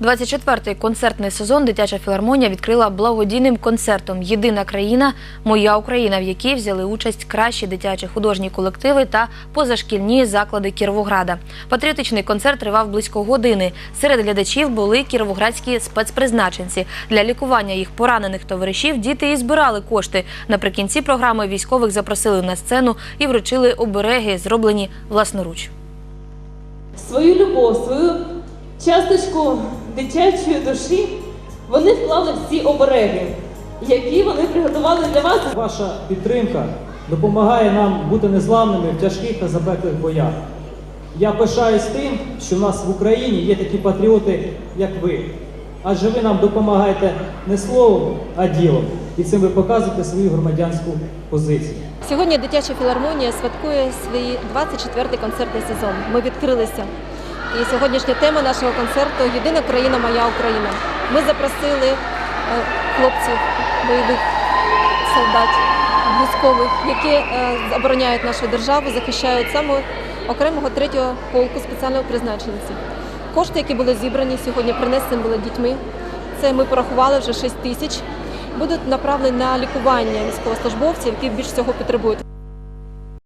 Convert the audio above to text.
24-й концертний сезон дитяча філармонія відкрила благодійним концертом Єдина країна Моя Україна, в якій взяли участь кращі дитячі художні колективи та позашкільні заклади Кіровограда. Патріотичний концерт тривав близько години. Серед глядачів були кіровоградські спецпризначенці. Для лікування їх поранених товаришів діти і збирали кошти. Наприкінці програми військових запросили на сцену і вручили обереги, зроблені власноруч. свою любов, свою часточку дитячої душі вони вклали в ці обереги, які вони приготували для вас. Ваша підтримка допомагає нам бути незламними в тяжких та запеклих боях. Я пишаюсь тим, що в нас в Україні є такі патріоти, як ви. Адже ви нам допомагаєте не словом, а ділом. І цим ви показуєте свою громадянську позицію. Сьогодні дитяча філармонія святкує свій 24-й концертний сезон. Ми відкрилися. І сьогоднішня тема нашого концерту Єдина країна, моя Україна. Ми запросили е, хлопців, бойових солдат, військових, які е, обороняють нашу державу, захищають саме окремого третього полку спеціального призначенців. Кошти, які були зібрані сьогодні, принесені були дітьми. Це ми порахували вже 6 тисяч. Будуть направлені на лікування військовослужбовців, які більш всього потребують.